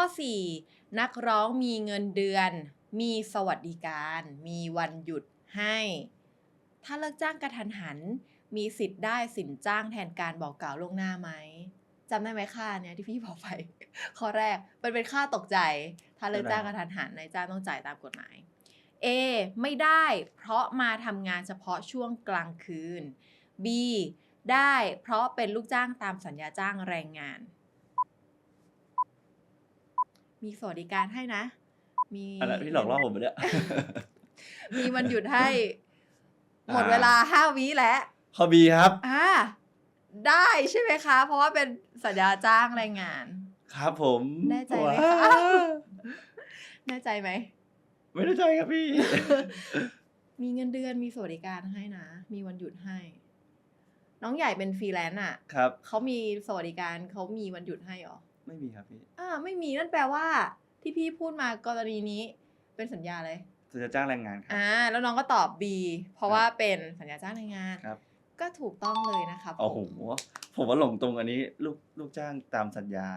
ข้อ 4 นักร้องมีเงินเดือน มีสวัสดิการ มีวันหยุดให้ ถ้าเลิกจ้างกระทันหัน มีสิทธิ์ได้สินจ้างแทนการบอกกล่าวล่วงหน้าไหมจำได้ไหมค่าเนี้ยที่พี่บอกไป ข้อแรกมันเป็นค่าตกใจ ถ้าเลิกจ้างกระทันหันนายจ้างต้องจ่ายตามกฎหมาย A ไม่ได้ เพราะมาทำงานเฉพาะช่วงกลางคืน B ได้เพราะเป็นลูกจ้างตามสัญญาจ้างแรงงาน มีสวัสดิการให้นะ มีอะไรพี่หลอกล่อผมไปเนี่ยมีวันหยุดให้อ่าหมดเวลาห้าวิแล้วข้อบีครับอ่าได้ใช่ไหมคะ เพราะว่าเป็นสัญญาจ้างแรงงาน ครับผมแน่ใจไหมคะว้าวแน่ใจไหมไม่ได้ใจครับพี่ มีเงินเดือนมีสวัสดิการให้นะ มีวันหยุดให้ น้องใหญ่เป็นฟรีแลนซ์อะ ครับเขามีสวัสดิการเขามีวันหยุดให้เหรอ ไม่มีครับพี่อ่าไม่มีนั่นแปลว่า ที่พี่พูดมากรณีนี้ เป็นสัญญาเลยจะจ้างแรงงานครับอ่าแล้วน้องก็ตอบ B เพราะว่าเป็นสัญญาจ้างแรงงานครับ ก็ถูกต้องเลยนะครับโอ้โหผมว่าหลงตรงอันนี้ ลูกลูกจ้างตามสัญญา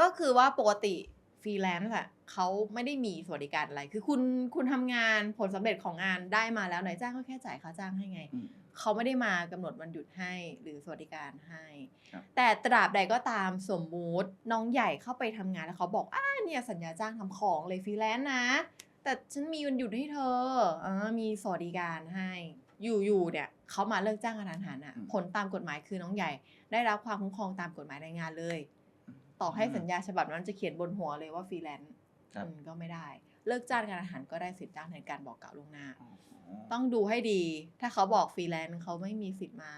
ก็คือว่าปกติฟรีแลนซ์อะ เขาไม่ได้มีสวัสดิการอะไร คือคุณคุณทำงานผลสำเร็จของงานได้มาแล้วนายจ้างก็แค่จ่ายค่าจ้างให้ไงอืมเขาไม่ได้มากำหนดวันหยุดให้หรือสวัสดิการให้ครับแต่ตราบใดก็ตามสมมุติน้องใหญ่เข้าไปทำงานแล้วเขาบอกอ่าเนี่ยสัญญาจ้างทำของเลยฟรีแลนซ์นะ แต่ฉันมีวันหยุดให้เธออ่ามีสวัสดิการให้อยู่ๆเนี่ยเขามาเลิกจ้างกระทันหันอะอืมผลตามกฎหมายคือน้องใหญ่ ได้รับความคุ้มครองตามกฎหมายแรงงานเลย ต่อให้สัญญาฉบับนั้นจะเขียนบนหัวเลยว่าฟรีแลนซ์ ครับอืมก็ไม่ได้ เลิกจ้างกระทันหันก็ได้สิทธิ์จ้างแทนการบอกกล่าวล่วงหน้าอ๋อต้องดูให้ดี ถ้าเขาบอกฟรีแลนซ์เขาไม่มีสิทธิ์มา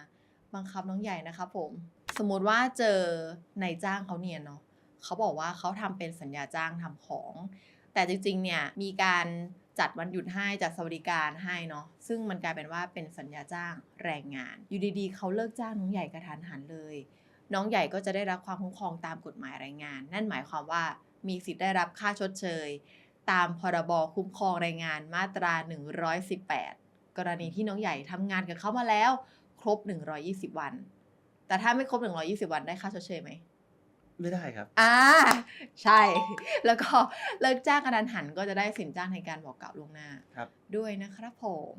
บังคับน้องใหญ่นะครับผม สมมติว่าเจอนายจ้างเขาเนียนเนาะเขาบอกว่าเขาทำเป็นสัญญาจ้างทำของ แต่จริงๆเนี่ยมีการจัดวันหยุดให้จัดสวัสดิการให้เนาะซึ่งมันกลายเป็นว่าเป็นสัญญาจ้างแรงงาน อยู่ดีๆ เขาเลิกจ้างน้องใหญ่กระทันหันเลย น้องใหญ่ก็จะได้รับความคุ้มครองตามกฎหมายแรงงาน นั่นหมายความว่า มีสิทธิ์ได้รับค่าชดเชย ตามพรบคุ้มครองแรงงานมาตรา 118 กรณีที่น้องใหญ่ทำงานกับเขามาแล้ว ครบ 120 วัน แต่ถ้าไม่ครบ 120 วันได้ค่าชดเชยไหมไม่ได้ครับ อ่า ใช่ แล้วก็เลิกจ้างกระดันหันก็จะได้สินจ้างในการบอกกล่าวล่วงหน้า ครับ ด้วยนะครับผม